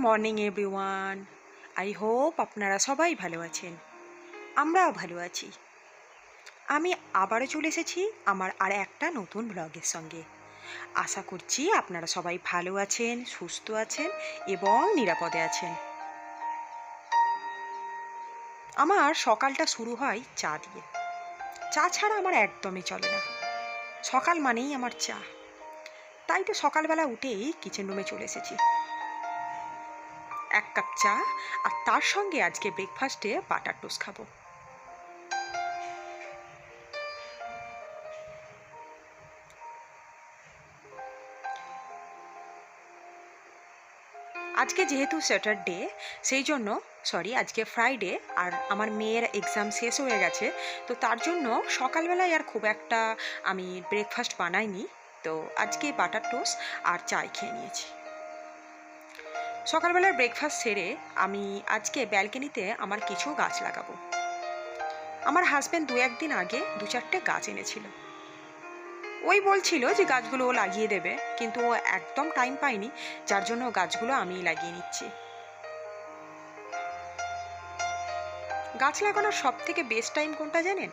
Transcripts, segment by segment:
Morning everyone I hope আপনারা সবাই ভালো আছেন। আমরাও ভালো আছি। আমি আবারও চলে এসেছি আমার আর একটা নতুন ব্লগের সঙ্গে। আশা করছি আপনারা সবাই ভালো আছেন, সুস্থ আছেন এবং নিরাপদে আছেন। আমার সকালটা শুরু হয় চা দিয়ে। চা ছাড়া আমার একদমই চলে না। সকাল মানেই আমার চা। তাই তো সকালবেলা উঠেই কিচেন রুমে চলে এসেছি। এক কাপ চা আর তার সঙ্গে আজকে ব্রেকফাস্টে বাটার টোস্ট খাব। আজকে যেহেতু স্যাটারডে সেই জন্য সরি আজকে ফ্রাইডে আর আমার মেয়ের এক্সাম শেষ হয়ে গেছে, তো তার জন্য সকালবেলায় আর খুব একটা আমি ব্রেকফাস্ট বানাইনি। তো আজকে বাটার টোস্ট আর চাই খেয়ে নিয়েছি। সকালবেলার ব্রেকফাস্ট সেরে আমি আজকে ব্যালকনিতে আমার কিছু গাছ লাগাবো। আমার হাজব্যান্ড দু একদিন আগে দু চারটে গাছ এনেছিল। ওই বলছিল যে গাছগুলো ও লাগিয়ে দেবে, কিন্তু ও একদম টাইম পায়নি, যার জন্য গাছগুলো আমি লাগিয়ে নিচ্ছি। গাছ লাগানোর সব থেকে বেস্ট টাইম কোনটা জানেন?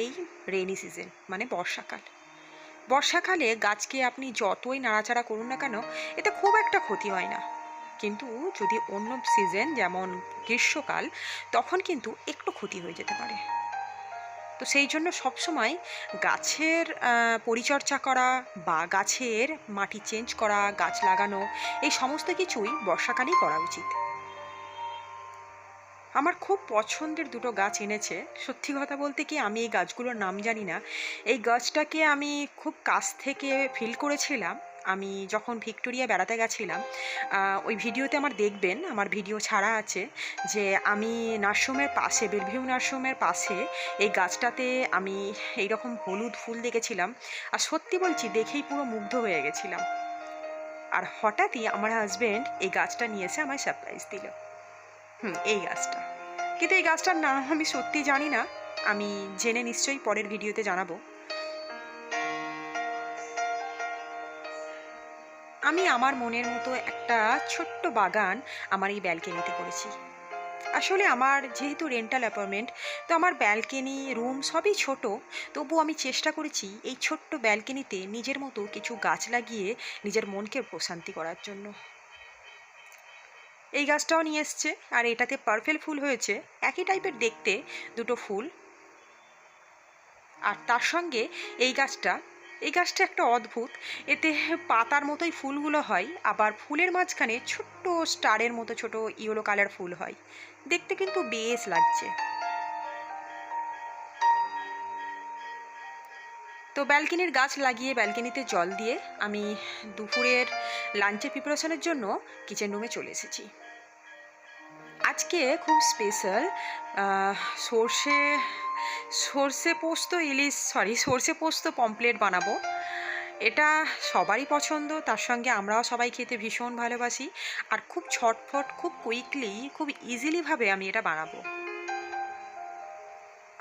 এই রেনি সিজন মানে বর্ষাকাল। বর্ষাকালে গাছকে আপনি যতই নাড়াচাড়া করুন না কেন, এতে খুব একটা ক্ষতি হয় না। কিন্তু যদি অন্য সিজন যেমন গ্রীষ্মকাল, তখন কিন্তু একটু ক্ষতি হয়ে যেতে পারে। তো সেই জন্য সবসময় গাছের পরিচর্যা করা বা গাছের মাটি চেঞ্জ করা, গাছ লাগানো, এই সমস্ত কিছুই বর্ষাকালেই করা উচিত। আমার খুব পছন্দের দুটো গাছ এনেছে। সত্যি কথা বলতে কি আমি এই গাছগুলোর নাম জানি না। এই গাছটাকে আমি খুব কাছ থেকে ফিল করেছিলাম। আমি যখন ভিক্টোরিয়া বেড়াতে গেছিলাম ওই ভিডিওতে আমার দেখবেন, আমার ভিডিও ছাড়া আছে, যে আমি নার্সরুমের পাশে বেলভিউ নার্সরুমের পাশে এই গাছটাতে আমি এইরকম হলুদ ফুল দেখেছিলাম। আর সত্যি বলছি, দেখেই পুরো মুগ্ধ হয়ে গেছিলাম। আর হঠাৎই আমার হাজব্যান্ড এই গাছটা নিয়ে এসে আমায় সারপ্রাইজ দিল। হুম, এই গাছটা। কিন্তু এই গাছটার নাম আমি সত্যি জানি না। আমি জেনে নিশ্চয়ই পরের ভিডিওতে জানাব। আমি আমার মনের মতো একটা ছোট্ট বাগান আমার এই ব্যালকনিতে করেছি। আসলে আমার যেহেতু রেন্টাল অ্যাপার্টমেন্ট তো আমার ব্যালকনি রুম সবই ছোট। তবু আমি চেষ্টা করেছি এই ছোট্ট ব্যালকনিতে নিজের মতো কিছু গাছ লাগিয়ে নিজের মনকে প্রশান্তি করার জন্য। এই গাছটাও নিয়ে এসছে আর এটাতে পার্পেল ফুল হয়েছে। একই টাইপের দেখতে দুটো ফুল। আর তার সঙ্গে এই গাছটা এই গাছটা একটা অদ্ভুত। এতে পাতার মতোই ফুলগুলো হয়, আবার ফুলের মাঝখানে ছোট্ট স্টারের মতো ছোট ইয়েলো কালার ফুল হয়। দেখতে কিন্তু বেশ লাগছে। তো ব্যালকনির গাছ লাগিয়ে ব্যালকনিতে জল দিয়ে আমি দুপুরের লাঞ্চের প্রিপারেশনের জন্য কিচেন রুমে চলে এসেছি। আজকে খুব স্পেশাল সর্ষে সর্ষে পোস্ত, ইলিশ সরি সর্ষে পোস্ত পমপ্লেট বানাবো। এটা সবারই পছন্দ, তার সঙ্গে আমরাও সবাই খেতে ভীষণ ভালোবাসি। আর খুব ছটফট, খুব কুইকলি খুব ইজিলিভাবে আমি এটা বানাবো।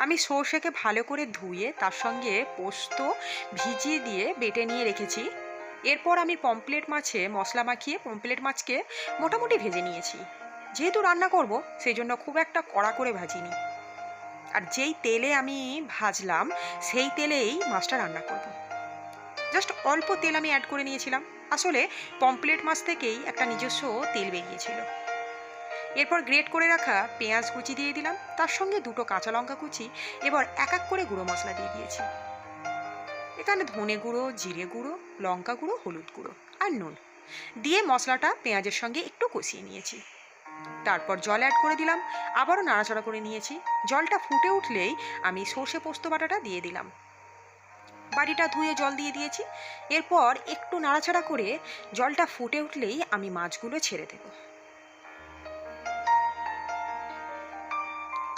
আমি সর্ষেকে ভালো করে ধুয়ে, তার সঙ্গে পোস্ত ভিজিয়ে দিয়ে বেটে নিয়ে রেখেছি। এরপর আমি পমপ্লেট মাছে মশলা মাখিয়ে পমপ্লেট মাছকে মোটামুটি ভেজে নিয়েছি। যেহেতু রান্না করব, সেই জন্য খুব একটা কড়া করে ভাজিনি। আর যেই তেলে আমি ভাজলাম, সেই তেলেই মাছটা রান্না করব। জাস্ট অল্প তেল আমি অ্যাড করে নিয়েছিলাম। আসলে পমপ্লেট মাছ থেকেই একটা নিজস্ব তেল বেরিয়েছিল। এরপর গ্রেট করে রাখা পেঁয়াজ কুচি দিয়ে দিলাম। তার সঙ্গে দুটো কাঁচা লঙ্কা কুচি, এবার এক এক করে গুঁড়ো মশলা দিয়ে দিয়েছি। এখানে ধনে গুঁড়ো, জিরে গুঁড়ো, লঙ্কা গুঁড়ো, হলুদ গুঁড়ো আর নুন। দিয়ে মশলাটা পেঁয়াজের সঙ্গে একটু কষিয়ে নিয়েছি। তারপর জল অ্যাড করে দিলাম। আবারও নাড়াচাড়া করে নিয়েছি। জলটা ফুটে উঠলেই আমি সর্ষে পোস্ত বাটাটা দিয়ে দিলাম। বাড়িটা ধুয়ে জল দিয়ে দিয়েছি। এরপর একটু নাড়াচাড়া করে জলটা ফুটে উঠলেই আমি মাছগুলো ছেড়ে দেব।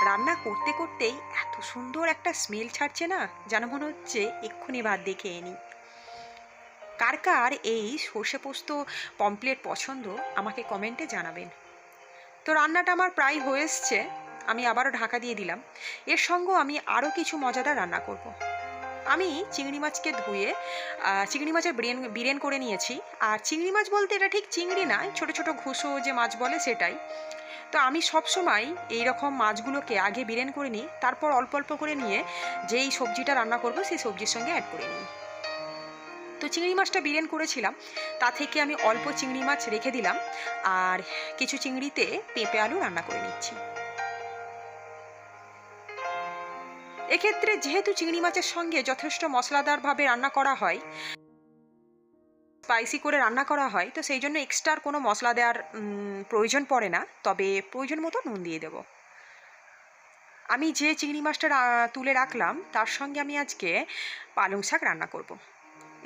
রান্না করতে করতেই এত সুন্দর একটা স্মেল ছাড়ছে না? যেন মনে হচ্ছে এক্ষুনি ভাত দেখে এনি কার কার এই সর্ষে পোস্ত পমপ্লেট পছন্দ আমাকে কমেন্টে জানাবেন। তো রান্নাটা আমার প্রায় হয়ে এসছে, আমি আবারও ঢাকা দিয়ে দিলাম। এর সঙ্গেও আমি আরও কিছু মজাদার রান্না করব। আমি চিংড়ি মাছকে ধুয়ে চিংড়ি মাছের বিরিয়ান বিরিয়ান করে নিয়েছি। আর চিংড়ি মাছ বলতে এটা ঠিক চিংড়ি নয় ছোট ছোট ঘুষো যে মাছ বলে সেটাই। তো আমি সব সময় এই রকম মাছগুলোকে আগে বিরিয়ান করে নিই, তারপর অল্প অল্প করে নিয়ে যেই সবজিটা রান্না করব সেই সবজির সঙ্গে অ্যাড করে নিই। তো চিংড়ি মাছটা বিরিয়ান করেছিলাম, তা থেকে আমি অল্প চিংড়ি মাছ রেখে দিলাম, আর কিছু চিংড়িতে পেঁপে আলু রান্না করে নিচ্ছি এক্ষেত্রে যেহেতু চিংড়ি মাছের সঙ্গে যথেষ্ট মশলাদারভাবে রান্না করা হয়, স্পাইসি করে রান্না করা হয়, তো সেই জন্য এক্সট্রার কোনো মশলা দেওয়ার প্রয়োজন পড়ে না, তবে প্রয়োজন মতো নুন দিয়ে দেবো আমি যে চিংড়ি মাছটা তুলে রাখলাম, তার সঙ্গে আমি আজকে পালং শাক রান্না করব।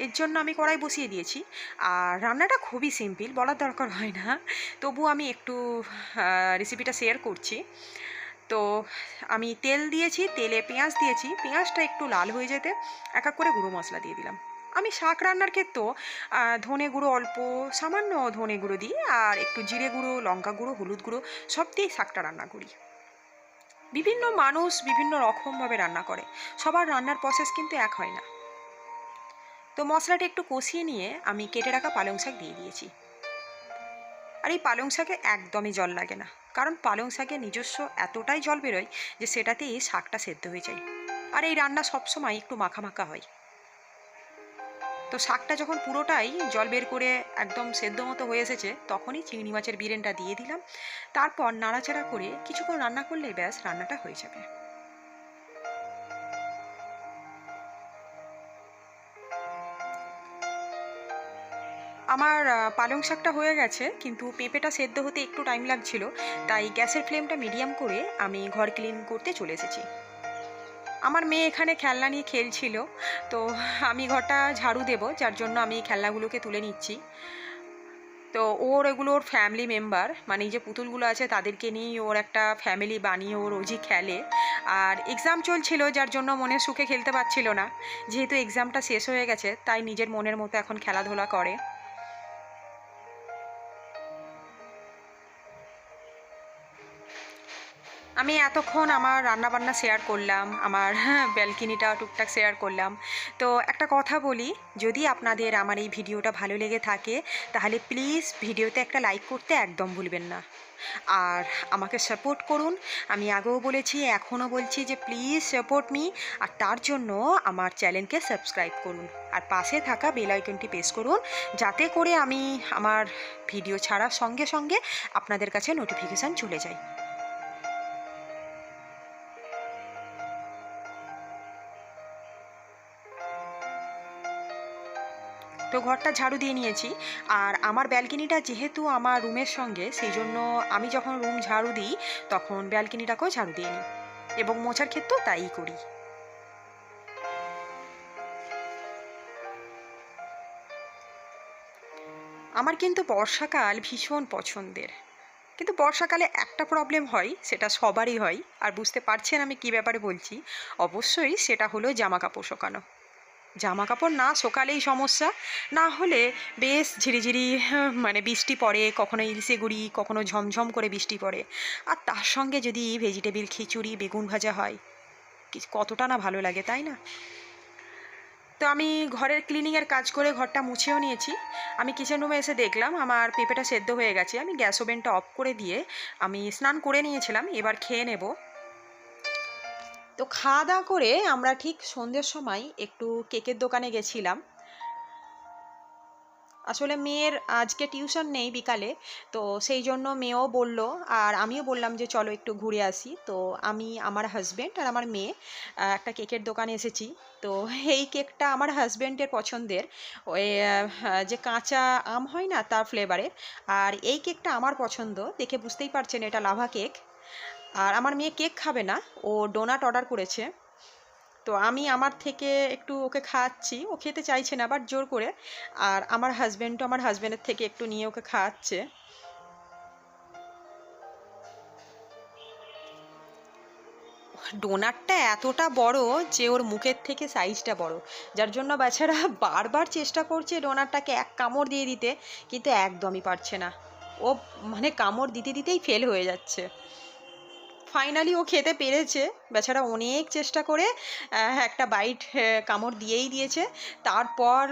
এর জন্য আমি কড়াই বসিয়ে দিয়েছি। আর রান্নাটা খুবই সিম্পল, বলার দরকার হয় না। তবু আমি একটু রেসিপিটা শেয়ার করছি। তো আমি তেল দিয়েছি, তেলে পেঁয়াজ দিয়েছি। পেঁয়াজটা একটু লাল হয়ে যেতে এক এক করে গুঁড়ো মশলা দিয়ে দিলাম। আমি শাক রান্নার ক্ষেত্রেও ধনে গুঁড়ো অল্প, সামান্য ধনে গুঁড়ো দিই। আর একটু জিরে গুঁড়ো, লঙ্কা গুঁড়ো, হলুদ গুঁড়ো, সব দিয়েই শাকটা রান্না করি। বিভিন্ন মানুষ বিভিন্ন রকমভাবে রান্না করে। সবার রান্নার প্রসেস কিন্তু এক হয় না। তো মশলাটা একটু কষিয়ে নিয়ে আমি কেটে রাখা পালং শাক দিয়ে দিয়েছি। আর এই পালং শাকে একদমই জল লাগে না, কারণ পালং শাকে নিজস্ব এতটাই জল বেরোয় যে সেটাতেই শাকটা সেদ্ধ হয়ে যায়। আর এই রান্না সবসময় একটু মাখা মাখা হয়। তো শাকটা যখন পুরোটাই জল বের করে একদম সেদ্ধ মতো হয়ে এসেছে, তখনই চিংড়ি মাছের বিরেনটা দিয়ে দিলাম। তারপর নাড়াচাড়া করে কিছুক্ষণ রান্না করলেই ব্যাস রান্নাটা হয়ে যাবে। আমার পালং শাকটা হয়ে গেছে, কিন্তু পেঁপেটা সেদ্ধ হতে একটু টাইম লাগছিল, তাই গ্যাসের ফ্লেমটা মিডিয়াম করে আমি ঘর ক্লিন করতে চলে এসেছি। আমার মেয়ে এখানে খেলনা নিয়ে খেলছিল, তো আমি ঘরটা ঝাড়ু দেব, যার জন্য আমি খেলনাগুলোকে তুলে নিচ্ছি। তো ওর এগুলো ওর ফ্যামিলি মেম্বার মানে যে পুতুলগুলো আছে তাদেরকে নিয়েই ওর একটা ফ্যামিলি বানিয়ে ও রোজই খেলে। আর এক্সাম চলছিল, যার জন্য মনের সুখে খেলতে পারছিল না, যেহেতু এক্সামটা শেষ হয়ে গেছে, তাই নিজের মনের মতো এখন খেলাধুলা করে। আমি এতক্ষণ আমার রান্নাবান্না শেয়ার করলাম, আমার ব্যালকনিটা টুকটাক শেয়ার করলাম। তো একটা কথা বলি, যদি আপনাদের আমার এই ভিডিওটা ভালো লেগে থাকে, তাহলে প্লিজ ভিডিওতে একটা লাইক করতে একদম ভুলবেন না। আর আমাকে সাপোর্ট করুন। আমি আগেও বলেছি, এখনও বলছি যে প্লিজ সাপোর্ট মি আর তার জন্য আমার চ্যানেলকে সাবস্ক্রাইব করুন। আর পাশে থাকা বেল আইকনটি প্রেস করুন, যাতে করে আমি আমার ভিডিও ছাড়ার সঙ্গে সঙ্গে আপনাদের কাছে নোটিফিকেশান চলে যায়। তো ঘরটা ঝাড়ু দিয়ে নিয়েছি। আর আমার ব্যালকনিটা যেহেতু আমার রুমের সঙ্গে, সেই জন্য আমি যখন রুম ঝাড়ু দিই, তখন ব্যালকনিটাকেও ঝাড়ু দিয়ে নিই। এবং মোছার ক্ষেত্রেও তাই করি। আমার কিন্তু বর্ষাকাল ভীষণ পছন্দের। কিন্তু বর্ষাকালে একটা প্রবলেম হয়, সেটা সবারই হয়। আর বুঝতে পারছেন আমি কী ব্যাপারে বলছি? অবশ্যই সেটা হলো জামা কাপড় শোকানো। জামা কাপড় না সকালেই সমস্যা। না হলে বেশ ঝিরিঝিরি হ্যাঁ, মানে বৃষ্টি পড়ে কখনো ইলসে গুড়ি কখনো ঝমঝম করে বৃষ্টি পড়ে। আর তার সঙ্গে যদি ভেজিটেবিল খিচুড়ি বেগুন ভাজা হয় কতটা না ভালো লাগে তাই না? তো আমি ঘরের ক্লিনিংয়ের কাজ করে ঘরটা মুছেও নিয়েছি। আমি কিচেন রুমে এসে দেখলাম আমার পেঁপেটা সেদ্ধ হয়ে গেছে। আমি গ্যাস ওভেনটা অফ করে দিয়ে আমি স্নান করে নিয়েছিলাম। এবার খেয়ে নেব। তো খাওয়া দাওয়া করে আমরা ঠিক সন্ধ্যের সময় একটু কেকের দোকানে গেছিলাম। আসলে মেয়ের আজকে টিউশন নেই বিকালে, তো সেই জন্য মেয়েও বলল, আর আমিও বললাম যে চলো একটু ঘুরে আসি। তো আমি, আমার হাজব্যান্ড আর আমার মেয়ে একটা কেকের দোকানে এসেছি। তো এই কেকটা আমার হাজব্যান্ডের পছন্দের। ওই যে কাঁচা আম হয় না তার ফ্লেভারের আর এই কেকটা আমার পছন্দ, দেখে বুঝতেই পারছেন এটা লাভা কেক আর আমার মেয়ে কেক খাবে না, ও ডোনাট অর্ডার করেছে। তো আমি আমার থেকে একটু ওকে খাওয়াচ্ছি, ও খেতে চাইছে না বাট জোর করে। আর আমার হাজব্যান্ডও আমার হাজব্যান্ডের থেকে একটু নিয়ে ওকে খাওয়াচ্ছে। ডোনাটটা এতটা বড় যে ওর মুখের থেকে সাইজটা বড়। যার জন্য বেচারা বারবার চেষ্টা করছে ডোনাটটাকে এক কামড় দিয়ে দিতে, কিন্তু একদমই পারছে না। ও মানে কামড় দিতে দিতেই ফেল হয়ে যাচ্ছে। ফাইনালি ও খেতে পেরেছে। বেচারা অনেক চেষ্টা করে একটা বাইট কামড় দিয়েই দিয়েছে। তারপর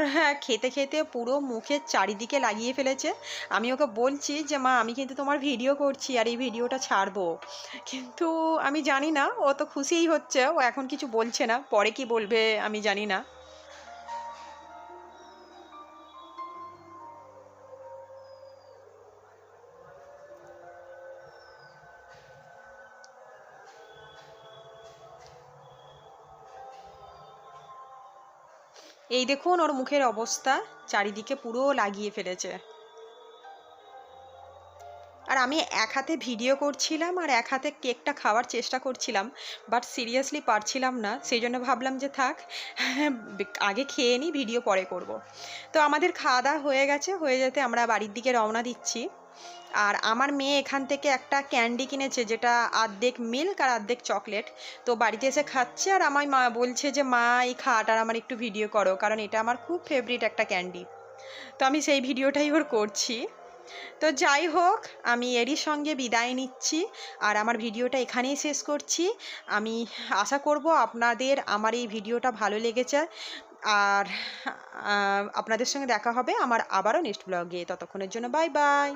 খেতে খেতে পুরো মুখের চারিদিকে লাগিয়ে ফেলেছে। আমি ওকে বলছি যে, মা, আমি কিন্তু তোমার ভিডিও করছি আর এই ভিডিওটা ছাড়বো। কিন্তু আমি জানি না, ও তো খুশিই হচ্ছে। ও এখন কিছু বলছে না। পরে কি বলবে আমি জানি না। এই দেখুন ওর মুখের অবস্থা, চারিদিকে পুরো লাগিয়ে ফেলেছে আর আমি এক হাতে ভিডিও করছিলাম আর এক হাতে কেকটা খাওয়ার চেষ্টা করছিলাম, বাট সিরিয়াসলি পারছিলাম না, সেই জন্য ভাবলাম যে থাক, আগে খেয়ে নিই, ভিডিও পরে করব। তো আমাদের খাওয়া দাওয়া হয়ে গেছে, হয়ে যেতে আমরা বাড়ির দিকে রওনা দিচ্ছি আর আমার মেয়ে এখান থেকে একটা ক্যান্ডি কিনেছে, যেটা আর্ধেক মিল্ক আর আর্ধেক চকলেট। তো বাড়িতে এসে খাচ্ছে আর আমার মা বলছে যে, মা, এই খাওয়াটার আমার একটু ভিডিও করো, কারণ এটা আমার খুব ফেভারিট একটা ক্যান্ডি। তো আমি সেই ভিডিওটাই ওর করছি। তো যাই হোক, আমি এরই সঙ্গে বিদায় নিচ্ছি আর আমার ভিডিওটা এখানেই শেষ করছি। আমি আশা করব আপনাদের আমার এই ভিডিওটা ভালো লেগেছে আর আপনাদের সঙ্গে দেখা হবে আমার আবারও নেক্সট ব্লগে ততক্ষণের জন্য বাই বাই